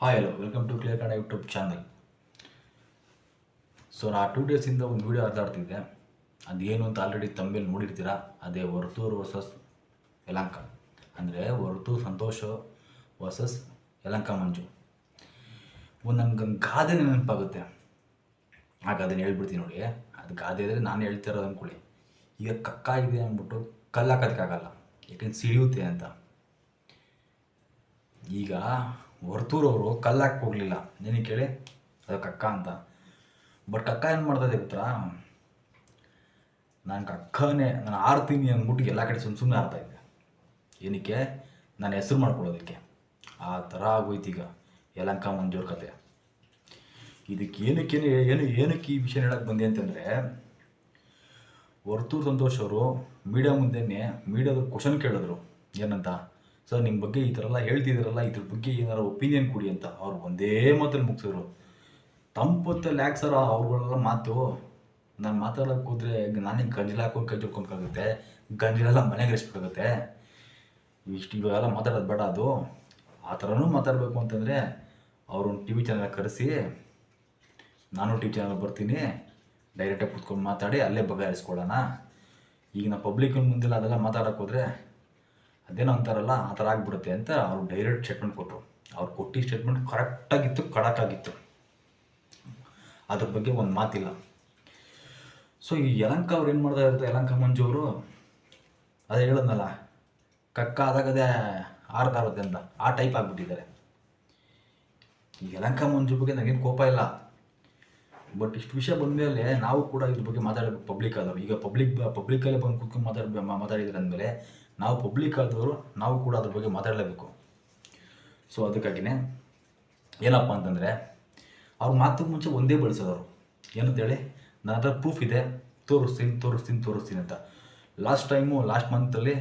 Hi hello welcome to clear Kannada YouTube channel so ನಾ two ಡೇಸಿಂದ ಒಂದು video ಆಟಾಡ್ತಿದ್ದೆ ಅದೇನು ಅಂತ ಆಲ್ರೆಡಿ ತಮ್ಮೇಲೆ ನೋಡಿರ್ತೀರ? ಅದೇ ವರ್ತೂರ್ ವರ್ಸಸ್ ಯಲಂಕ. ಅಂದರೆ ವರ್ತು, ಸಂತೋಷ ವರ್ಸಸ್ ಯಲಂಕ ಮಂಜು. ಒಂದು ನಮ್ಗೊಂದು ಗಾದೆ ನೆನಪಾಗುತ್ತೆ. ಆ ಗಾದೆನ ಹೇಳ್ಬಿಡ್ತೀನಿ ನೋಡಿ. ಅದು ಗಾದೆ ಇದ್ರೆ ನಾನು ಹೇಳ್ತಾ ಇರೋದು ಅಂದ್ಕೊಳ್ಳಿ ಈಗ ಕಕ್ಕ ಇದೆ ಅಂದ್ಬಿಟ್ಟು ಕಲ್ಲು ಹಾಕೋದಕ್ಕಾಗಲ್ಲ. ಯಾಕೆಂದ್ರೆ ಸಿಡಿಯುತ್ತೆ ಅಂತ. ಈಗ ವರ್ತೂರವರು ಹಾಕಿ ಹೋಗಲಿಲ್ಲ. ನಿನಗೆ ಕೇಳಿ? ಅದು ಕಕ್ಕ ಅಂತ. ಬಟ್ ಕಕ್ಕ ಏನು ಮಾಡ್ತದೆ ಗೊತ್ತಾ ನಾನು ಕಕ್ಕನೇ, ನಾನು ಆರ್ತೀನಿ ಅಂದ್ಬಿಟ್ಟು ಎಲ್ಲ ಕಡೆ ಸುಮ್ಮ ಸುಮ್ಮನೆ ಆರ್ತಾ ಇದ್ದೆ. ಏನಕ್ಕೆ? ನಾನು ಹೆಸರು ಮಾಡ್ಕೊಳ್ಳೋದಕ್ಕೆ. ಆ ಥರ ಆಗೋಯ್ತು ಈಗ. ಯಲಂಕ ಮಂಜೂರ್ ಕತೆ. ಇದಕ್ಕೆ ಏನಕ್ಕೆ ಏನು ಏನಕ್ಕೆ ಈ ವಿಷಯ ಹೇಳಕ್ಕೆ ಬಂದೆ ಅಂತಂದರೆ, ವರ್ತೂರು ಸಂತೋಷ್ ಅವರು ಮೀಡಿಯಾ ಮುಂದೆನೇ ಮೀಡಿಯಾದ ಕ್ವಶನ್ ಕೇಳಿದ್ರು. ಏನಂತ? ಸರ್ ನಿಮ್ಮ ಬಗ್ಗೆ ಈ ಥರ ಎಲ್ಲ ಹೇಳ್ತಿದ್ದೀರಲ್ಲ, ಇದ್ರ ಬಗ್ಗೆ ಏನಾರು ಒಪಿನಿಯನ್ ಕೊಡಿ ಅಂತ. ಅವ್ರು ಒಂದೇ ಮಾತಲ್ಲಿ ಮುಗಿಸಿದ್ರು. ತಂಪತ್ತ ಯಾಕೆ ಸರ್ ಅವ್ರುಗಳೆಲ್ಲ ಮಾತು. ನಾನು ಮಾತಾಡೋಕೆ ಹೋದ್ರೆ ನಾನೇ ಗಂಜಲ ಹಾಕೊಂಡು ಕೈ ತೊಳ್ಕೊಬೇಕಾಗುತ್ತೆ ಗಂಜಲೆಲ್ಲ ಮನೆಗೆ ಇರಿಸ್ಬೇಕಾಗುತ್ತೆ ಇಷ್ಟು ಇವಾಗೆಲ್ಲ ಮಾತಾಡೋದು ಬೇಡ ಅದು. ಆ ಥರನೂ ಮಾತಾಡಬೇಕು ಅಂತಂದರೆ ಅವ್ರನ್ನ ಟಿ ವಿ ಚಾನಲ್ ಕರೆಸಿ, ನಾನು ಟಿ ವಿ ಚಾನಲ್ ಬರ್ತೀನಿ ಡೈರೆಕ್ಟಾಗಿ ಕೂತ್ಕೊಂಡು ಮಾತಾಡಿ, ಅಲ್ಲೇ ಬಗೆಹರಿಸ್ಕೊಳ್ಳೋಣ ಈಗ ನಾ ಪಬ್ಲಿಕ್ ಮುಂದೆಲ್ಲ, ಅದೆಲ್ಲ ಮಾತಾಡೋಕೆ ಹೋದರೆ ಅದೇನೋ ಅಂತಾರಲ್ಲ, ಆ ಥರ ಆಗ್ಬಿಡುತ್ತೆ ಅಂತ ಅವ್ರು ಡೈರೆಕ್ಟ್ ಸ್ಟೇಟ್ಮೆಂಟ್ ಕೊಟ್ಟರು. ಅವ್ರು ಕೊಟ್ಟಿದ್ದ ಸ್ಟೇಟ್ಮೆಂಟ್ ಕರೆಕ್ಟಾಗಿತ್ತು ಕಡಕ್ಕಾಗಿತ್ತು ಅದ್ರ ಬಗ್ಗೆ ಒಂದು ಮಾತಿಲ್ಲ. ಸೊ ಈ ಯಲಂಕ ಅವ್ರು ಏನು ಮಾಡ್ತಾ ಇರ್ತಾರೆ ಯಲಂಕ ಮಂಜು ಅವರು? ಅದೇ ಹೇಳಿದ್ನಲ್ಲ, ಕಕ್ಕ ಆದಾಗದೇ ಆರ್ತಾ ಇರುತ್ತೆ ಅಂತ, ಆ ಟೈಪ್ ಆಗಿಬಿಟ್ಟಿದ್ದಾರೆ. ಈ ಯಲಂಕ ಮಂಜು ಬಗ್ಗೆ ನನಗೇನು ಕೋಪ ಇಲ್ಲ. ಬಟ್ ಇಷ್ಟು ವಿಷಯ ಬಂದಮೇಲೆ ನಾವು ಕೂಡ ಇದ್ರ ಬಗ್ಗೆ ಮಾತಾಡಬೇಕು ಪಬ್ಲಿಕ್ ಆದವರು. ಈಗ ಪಬ್ಲಿಕ್ ಪಬ್ಲಿಕಲ್ಲೇ ಬಂದು ಕೂತ್ಕೊಂಡು ಮಾತಾಡ ಮಾತಾಡಿದ್ರೆ ಅಂದಮೇಲೆ ನಾವು ಪಬ್ಲಿಕ್ ಆದವರು ನಾವು ಕೂಡ ಅದ್ರ ಬಗ್ಗೆ ಮಾತಾಡಲೇಬೇಕು. ಸೊ ಅದಕ್ಕಾಗಿಯೇ ಏನಪ್ಪ ಅಂತಂದರೆ, ಅವ್ರು ಮಾತು ಮುಂಚೆ ಒಂದೇ ಬಳಸೋದವರು. ಏನಂತೇಳಿ, ನನ್ನ ಹತ್ರ ಪ್ರೂಫ್ ಇದೆ, ತೋರಿಸ್ತೀನಿ ತೋರಿಸ್ತೀನಿ ತೋರಿಸ್ತೀನಿ ಅಂತ. ಲಾಸ್ಟ್ ಟೈಮು ಲಾಸ್ಟ್ ಮಂತಲ್ಲಿ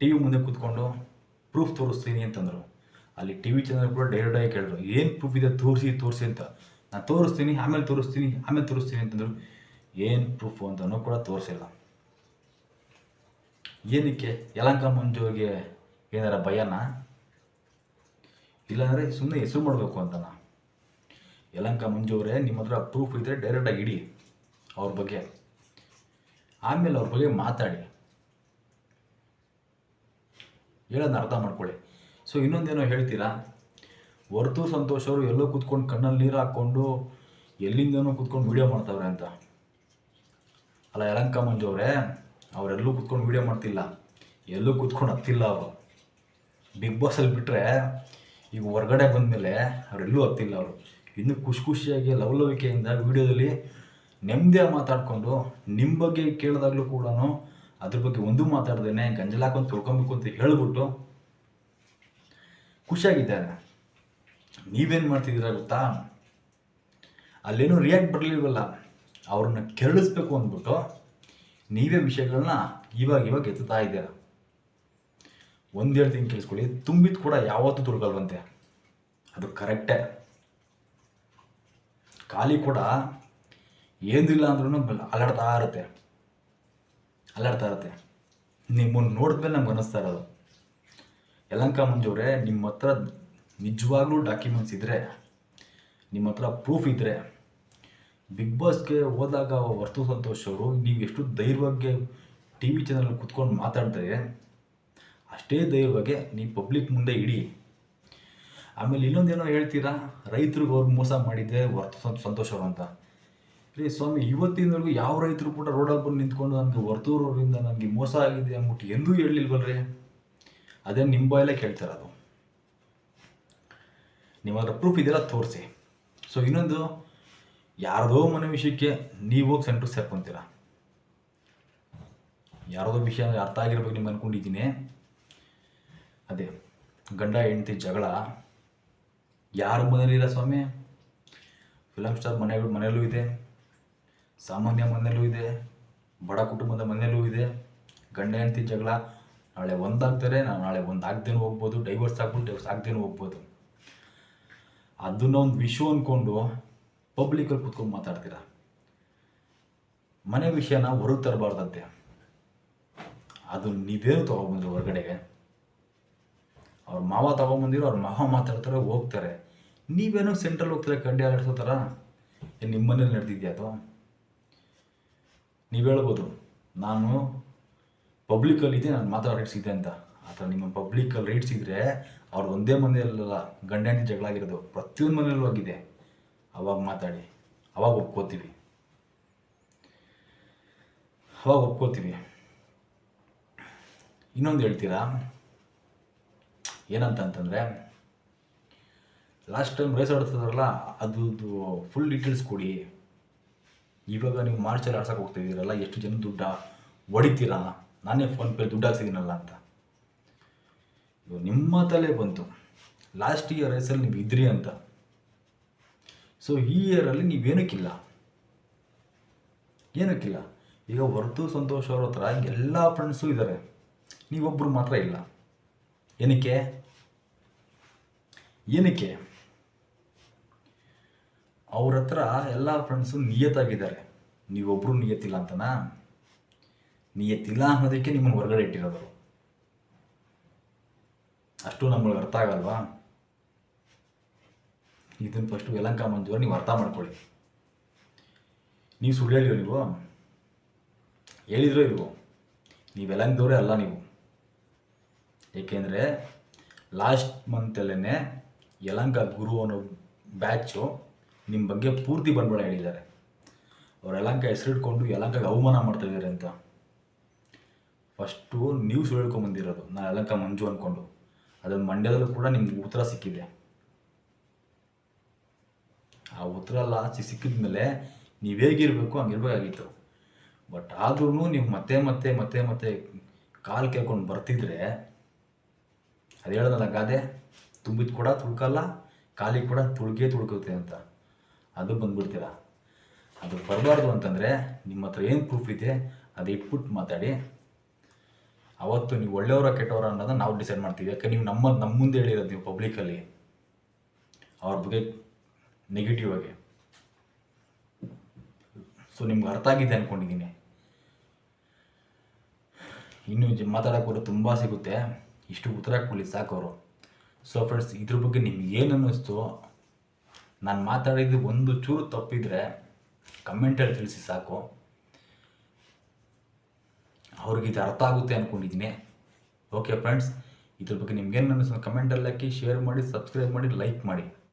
ಟಿ ವಿ ಮುಂದೆ ಕೂತ್ಕೊಂಡು ಪ್ರೂಫ್ ತೋರಿಸ್ತೀನಿ ಅಂತಂದರು. ಅಲ್ಲಿ ಟಿ ವಿ ಚಾನಲ್ ಕೂಡ ಡೈರೆಕ್ಟಾಗಿ ಕೇಳಿದ್ರು, ಏನು ಪ್ರೂಫ್ ಇದೆ, ತೋರಿಸಿ ತೋರಿಸಿ ಅಂತ. ನಾನು ತೋರಿಸ್ತೀನಿ, ಆಮೇಲೆ ತೋರಿಸ್ತೀನಿ ಆಮೇಲೆ ತೋರಿಸ್ತೀನಿ ಅಂತಂದರು. ಏನು ಪ್ರೂಫು ಅಂತ ಕೂಡ ತೋರಿಸಿಲ್ಲ. ಏನಕ್ಕೆ? ಯಲಂಕ ಮಂಜುಗೆ ಏನಾರ ಭಯನ? ಇಲ್ಲಾಂದರೆ ಸುಮ್ಮನೆ ಹೆಸರು ಮಾಡಬೇಕು ಅಂತನ? ಯಲಂಕ ಮಂಜು ಅವರೇ ನಿಮ್ಮ ಹತ್ರ ಪ್ರೂಫ್ ಇದ್ದರೆ ಡೈರೆಕ್ಟಾಗಿ ಇಡಿ ಅವ್ರ ಬಗ್ಗೆ. ಆಮೇಲೆ ಅವ್ರ ಬಗ್ಗೆ ಮಾತಾಡಿ. ಹೇಳೋದನ್ನ ಅರ್ಥ ಮಾಡ್ಕೊಳ್ಳಿ. ಸೊ ಇನ್ನೊಂದೇನೋ ಹೇಳ್ತೀರಾ? ಹೊರತು ಸಂತೋಷ್ ಅವರು ಎಲ್ಲೋ ಕೂತ್ಕೊಂಡು ಕಣ್ಣಲ್ಲಿ ನೀರು ಹಾಕ್ಕೊಂಡು ಎಲ್ಲಿಂದನೋ ಕೂತ್ಕೊಂಡು ವಿಡಿಯೋ ಮಾಡ್ತಾವ್ರೆ ಅಂತ. ಅಲ್ಲ, ಯಲಂಕ ಮಂಜು ಅವರೆಲ್ಲೂ ಕೂತ್ಕೊಂಡು ವೀಡಿಯೋ ಮಾಡ್ತಿಲ್ಲ. ಎಲ್ಲೂ ಕುತ್ಕೊಂಡು ಹತ್ತಿಲ್ಲ ಅವರು. ಬಿಗ್ ಬಾಸಲ್ಲಿ ಬಿಟ್ಟರೆ ಈಗ ಹೊರಗಡೆ ಬಂದಮೇಲೆ ಅವರೆಲ್ಲೂ ಹತ್ತಿಲ್ಲ ಅವರು. ಇನ್ನೂ ಖುಷಿ ಖುಷಿಯಾಗಿ ಲವಲವಿಕೆಯಿಂದ ವೀಡಿಯೋದಲ್ಲಿ ನೆಮ್ಮದಿಯಾಗಿ ಮಾತಾಡಿಕೊಂಡು ನಿಮ್ಮ ಬಗ್ಗೆ ಕೇಳಿದಾಗಲೂ ಕೂಡ ಅದ್ರ ಬಗ್ಗೆ ಒಂದು ಮಾತಾಡ್ದೇನೆ ಗಂಜಲ ಹಾಕೊಂಡು ತೊಳ್ಕೊಬೇಕು ಅಂತ ಹೇಳ್ಬಿಟ್ಟು ಖುಷಿಯಾಗಿದ್ದಾರೆ. ನೀವೇನು ಮಾಡ್ತಿದ್ದೀರಾ ಗೊತ್ತಾ? ಅಲ್ಲೇನೂ ರಿಯಾಕ್ಟ್ ಬರಲಿಲ್ವಲ್ಲ. ಅವ್ರನ್ನ ಕೆರಳಿಸ್ಬೇಕು ಅಂದ್ಬಿಟ್ಟು ನೀವೇ ವಿಷಯಗಳನ್ನ ಇವಾಗ ಇವಾಗ ಎತ್ತುತ್ತಾ ಇದ್ದೀರ? ಒಂದೆರಡು ಹೇಳ್ತೀನಿ ಕೇಳಿಸ್ಕೊಳ್ಳಿ. ತುಂಬಿದ ಕೂಡ ಯಾವತ್ತೂ ದುರ್ಗಲ್ವಂತೆ. ಅದು ಕರೆಕ್ಟೇ. ಖಾಲಿ ಕೂಡ ಏನಿಲ್ಲ ಅಂದ್ರೂ ಅಲ್ಲಾಡ್ತಾ ಇರುತ್ತೆ. ಅಲ್ಲಾಡ್ತಾ ಇರುತ್ತೆ. ನಿಮ್ಮನ್ನು ನೋಡಿದ್ಮೇಲೆ ನಮ್ಗೆ ಅನ್ನಿಸ್ತಾ ಇರೋದು. ಯಲಂಕ ಮಂಜೂರೇ ನಿಮ್ಮ ಹತ್ರ ನಿಜವಾಗ್ಲೂ ಡಾಕ್ಯುಮೆಂಟ್ಸ್ ಇದ್ದರೆ ನಿಮ್ಮ ಹತ್ರ ಪ್ರೂಫ್ ಇದ್ದರೆ ಬಿಗ್ ಬಾಸ್ಗೆ ಹೋದಾಗ ವರ್ತು ಸಂತೋಷ್ ಅವರು ನೀವು ಎಷ್ಟು ಧೈರ್ಯವಾಗಿ ಟಿ ವಿ ಚಾನಲ್ ಕುತ್ಕೊಂಡು ಮಾತಾಡ್ತಾರೆ ಅಷ್ಟೇ ಧೈರ್ಯವಾಗಿ ನೀವು ಪಬ್ಲಿಕ್ ಮುಂದೆ ಇಡಿ. ಆಮೇಲೆ ಇನ್ನೊಂದೇನೋ ಹೇಳ್ತೀರಾ? ರೈತರಿಗೆ ಅವ್ರು ಮೋಸ ಮಾಡಿದ್ದೆ ವರ್ತು ಸಂತೋಷ್ ಅವರು ಅಂತ. ರೀ ಸ್ವಾಮಿ ಇವತ್ತಿನವರೆಗೂ ಯಾವ ರೈತರು ಕೂಡ ರೋಡಲ್ಲಿ ಬಂದು ನಿಂತ್ಕೊಂಡು ನನಗೆ ವರ್ತೂರವರಿಂದ ನನಗೆ ಮೋಸ ಆಗಿದೆ ಅಂದ್ಬಿಟ್ಟು ಎಂದೂ ಹೇಳಲಿಲ್ವಲ್ರಿ? ಅದೇ ನಿಮ್ಮ ಬಾಯಲ್ಲೇ ಅದು. ನಿಮ್ಮ ಪ್ರೂಫ್ ಇದೆಲ್ಲ ತೋರಿಸಿ. ಸೊ ಇನ್ನೊಂದು ಯಾರದೋ ಮನೆ ವಿಷಯಕ್ಕೆ ನೀವು ಹೋಗಿ ಸೆಂಟ್ರ್ ಸೇರ್ಕೊಂತೀರ? ಯಾರದೋ ವಿಷಯ ಅರ್ಥ ಆಗಿರ್ಬೇಕು ನಿಮ್ಗೆ ಅನ್ಕೊಂಡಿದ್ದೀನಿ. ಅದೇ, ಗಂಡ, ಹೆಂಡತಿ, ಜಗಳ, ಯಾರ ಮನೇಲಿಲ್ಲ ಸ್ವಾಮಿ? ಫಿಲಮ್ ಸ್ಟಾರ್ ಮನೆಗಳು ಮನೆಯಲ್ಲೂ ಇದೆ, ಸಾಮಾನ್ಯ ಮನೆಯಲ್ಲೂ ಇದೆ, ಬಡ ಕುಟುಂಬದ ಮನೆಯಲ್ಲೂ ಇದೆ. ಗಂಡ, ಹೆಂಡತಿ ಜಗಳ, ನಾಳೆ ಒಂದಾಗ್ತಾರೆ ನಾನು ನಾಳೆ ಒಂದು ಹೋಗ್ಬೋದು ಡೈವರ್ಸ್ ಆಗ್ಬಿಟ್ಟು ಡೈವರ್ಸ್ ಆಗ್ದೇನೂ ಹೋಗ್ಬೋದು. ಅದನ್ನ ಒಂದು ವಿಷು ಅಂದ್ಕೊಂಡು ಪಬ್ಲಿಕಲ್ಲಿ ಕುತ್ಕೊಂಡು ಮಾತಾಡ್ತೀರಾ? ಮನೆ ವಿಷಯನ ಹೊರಗೆ ತರಬಾರ್ದಂತೆ. ಅದು ನೀವೇನು ತೊಗೊಬಂದ್ರು ಹೊರಗಡೆಗೆ. ಅವ್ರ ಮಾವ ತಗೊಂಬಂದಿರೋ ಅವ್ರ ಮಾವ ಮಾತಾಡ್ತಾರೆ, ಹೋಗ್ತಾರೆ. ನೀವೇನೋ ಸೆಂಟ್ರಲ್ ಹೋಗ್ತಾರೆ ಕಂಡಿ ಆಡಿಸೋ ಥರ ಏನು ನಿಮ್ಮ ಮನೇಲಿ ನಡೆದಿದ್ಯಾ ಅಥವಾ ನೀವು ಹೇಳ್ಬೋದು. ನಾನು ಪಬ್ಲಿಕಲ್ಲಿದ್ದೆ ನಾನು ಮಾತಾಡೋ ರೈಟ್ಸ್ ಇದೆ ಅಂತ. ಆ ಥರ ನಿಮ್ಮ ಪಬ್ಲಿಕಲ್ಲಿ ರೈಟ್ಸ್ ಇದ್ದರೆ ಅವ್ರು ಒಂದೇ ಮನೆಯಲ್ಲ ಗಂಡ ಜಗಳ ಆಗಿರೋದು ಪ್ರತಿಯೊಂದು ಮನೆಯಲ್ಲೂ ಆಗಿದೆ. ಅವಾಗ ಮಾತಾಡಿ. ಅವಾಗ ಒಪ್ಕೋತೀವಿ. ಅವಾಗ ಒಪ್ಕೋತೀವಿ. ಇನ್ನೊಂದು ಹೇಳ್ತೀರಾ? ಏನಂತಂತಂದರೆ ಲಾಸ್ಟ್ ಟೈಮ್ ರೇಸ್ ಆಡ್ತಿದ್ರಲ್ಲ ಅದು ಫುಲ್ ಡೀಟೇಲ್ಸ್ ಕೊಡಿ. ಇವಾಗ ನೀವು ಮಾರ್ಚಲ್ಲಿ ಆಡ್ಸಕ್ಕೆ ಹೋಗ್ತಿದ್ದೀರಲ್ಲ ಎಷ್ಟು ಜನ ದುಡ್ಡ ಹೊಡಿತೀರಾ? ನಾನೇ ಫೋನ್ಪೇ ದುಡ್ಡು ಹಾಕ್ಸಿದ್ದೀನಲ್ಲ ಅಂತ. ನಿಮ್ಮ ತಲೆ ಬಂತು. ಲಾಸ್ಟ್ ಇಯರ್ ರೇಸಲ್ಲಿ ನೀವು ಇದ್ರಿ ಅಂತ. ಸೊ ಈ ಇಯರಲ್ಲಿ ನೀವೇನಕ್ಕಿಲ್ಲ ಏನಕ್ಕಿಲ್ಲ? ಈಗ ಹೊರತು ಸಂತೋಷ್ ಅವ್ರ ಹತ್ರ ಎಲ್ಲ ಫ್ರೆಂಡ್ಸು ಇದ್ದಾರೆ ನೀವೊಬ್ಬರು ಮಾತ್ರ ಇಲ್ಲ. ಏನಕ್ಕೆ? ಏನಕ್ಕೆ? ಅವ್ರ ಹತ್ರ ಎಲ್ಲ ಫ್ರೆಂಡ್ಸು ನಿಯತ್ತಾಗಿದ್ದಾರೆ. ನೀವೊಬ್ಬರು ನಿಯತ್ತಿಲ್ಲ ಅಂತನಾ? ನಿಯತ್ತಿಲ್ಲ ಅನ್ನೋದಕ್ಕೆ ನಿಮ್ಮನ್ನು ಹೊರಗಡೆ ಇಟ್ಟಿರೋದು. ಅಷ್ಟು ನಮ್ಗೆ ಅರ್ಥ ಆಗಲ್ವಾ? ಇದನ್ನು ಫಸ್ಟು ಯಲಂಕ ಮಂಜು ನೀವು ಅರ್ಥ ಮಾಡ್ಕೊಳ್ಳಿ. ನೀವು ಸುಳ್ಳು ಹೇಳಿರೋ ನೀವು? ಹೇಳಿದ್ರೋ ಇಲ್ವೋ? ನೀವು ಯಲಂಕದವರೇ ಅಲ್ಲ ನೀವು. ಏಕೆಂದರೆ ಲಾಸ್ಟ್ ಮಂತಲ್ಲೇ ಯಲಂಕ ಗುರು ಅನ್ನೋ ಬ್ಯಾಚು ನಿಮ್ಮ ಬಗ್ಗೆ ಪೂರ್ತಿ ಬಂಡವಾಳ ಹೇಳಿದ್ದಾರೆ. ಅವ್ರು ಯಲಂಕ ಹೆಸರಿಟ್ಕೊಂಡು ಯಲಂಕಾಗ ಅವಮಾನ ಮಾಡ್ತಾ ಇದ್ದಾರೆ ಅಂತ. ಫಸ್ಟು ನೀವು ಸುಳ್ಳು ಹೇಳ್ಕೊಂಬಂದಿರೋದು ನಾನು ಯಲಂಕ ಮಂಜು ಅಂದ್ಕೊಂಡು ಅದನ್ನು ಮಂಡ್ಯದಲ್ಲೂ ಕೂಡ ನಿಮ್ಗೆ ಉತ್ತರ ಸಿಕ್ಕಿದೆ. ಆ ಉತ್ತರ ಎಲ್ಲ ಸಿಕ್ಕಿದ ಮೇಲೆ ನೀವು ಹೇಗಿರಬೇಕು ಹಂಗಿರ್ಬೇಕಾಗಿತ್ತು ಬಟ್ ಆದ್ರೂ ನೀವು ಮತ್ತೆ ಮತ್ತೆ ಮತ್ತೆ ಮತ್ತೆ ಕಾಲು ಕೇಳ್ಕೊಂಡು ಬರ್ತಿದ್ರೆ, ಅದು ಹೇಳೋದಲ್ಲ ಗಾದೆ, ತುಂಬಿದ ಕೂಡ ತುಳ್ಕಲ್ಲ ಕಾಲಿಗೆ ಕೂಡ ತುಳ್ಕೇ ತುಳ್ಕುತ್ತೆ ಅಂತ. ಅದು ಬಂದ್ಬಿಡ್ತೀರ. ಅದು ಬರಬಾರ್ದು ಅಂತಂದರೆ ನಿಮ್ಮ ಹತ್ರ ಏನು ಪ್ರೂಫ್ ಇದೆ ಅದು ಇಟ್ಬಿಟ್ಟು ಮಾತಾಡಿ. ಅವತ್ತು ನೀವು ಒಳ್ಳೆಯವರ ಕೆಟ್ಟವರ ಅನ್ನೋದನ್ನ ನಾವು ಡಿಸೈಡ್ ಮಾಡ್ತೀವಿ. ಯಾಕೆ, ನೀವು ನಮ್ಮ ನಮ್ಮ ಮುಂದೆ ಹೇಳಿರೋದು ನೀವು ಪಬ್ಲಿಕಲ್ಲಿ ಅವ್ರ ಬಗ್ಗೆ ನೆಗೆಟಿವ್ ಆಗಿ. ಸೊ ನಿಮ್ಗೆ ಅರ್ಥ ಆಗಿದೆ ಅಂದ್ಕೊಂಡಿದ್ದೀನಿ ಇನ್ನು ಮಾತಾಡೋಕ್ಕೂ ತುಂಬ ಸಿಗುತ್ತೆ. ಇಷ್ಟು ಉತ್ತರ ಕೊಡಲಿ ಸಾಕು ಅವರು. ಸೊ ಫ್ರೆಂಡ್ಸ್ ಇದ್ರ ಬಗ್ಗೆ ನಿಮ್ಗೆ ಏನು ಅನ್ನಿಸ್ತು? ನಾನು ಮಾತಾಡಿದ್ದು ಒಂದು ಚೂರು ತಪ್ಪಿದರೆ ಕಮೆಂಟಲ್ಲಿ ತಿಳಿಸಿ ಸಾಕು. ಅವ್ರಿಗೆ ಇದು ಅರ್ಥ ಆಗುತ್ತೆ ಅಂದ್ಕೊಂಡಿದ್ದೀನಿ ಓಕೆ ಫ್ರೆಂಡ್ಸ್ ಇದ್ರ ಬಗ್ಗೆ ನಿಮ್ಗೇನು ಅನ್ನಿಸ್ತು? ಕಮೆಂಟಲ್ಲಿ ಹಾಕಿ ಶೇರ್ ಮಾಡಿ ಸಬ್ಸ್ಕ್ರೈಬ್ ಮಾಡಿ ಲೈಕ್ ಮಾಡಿ.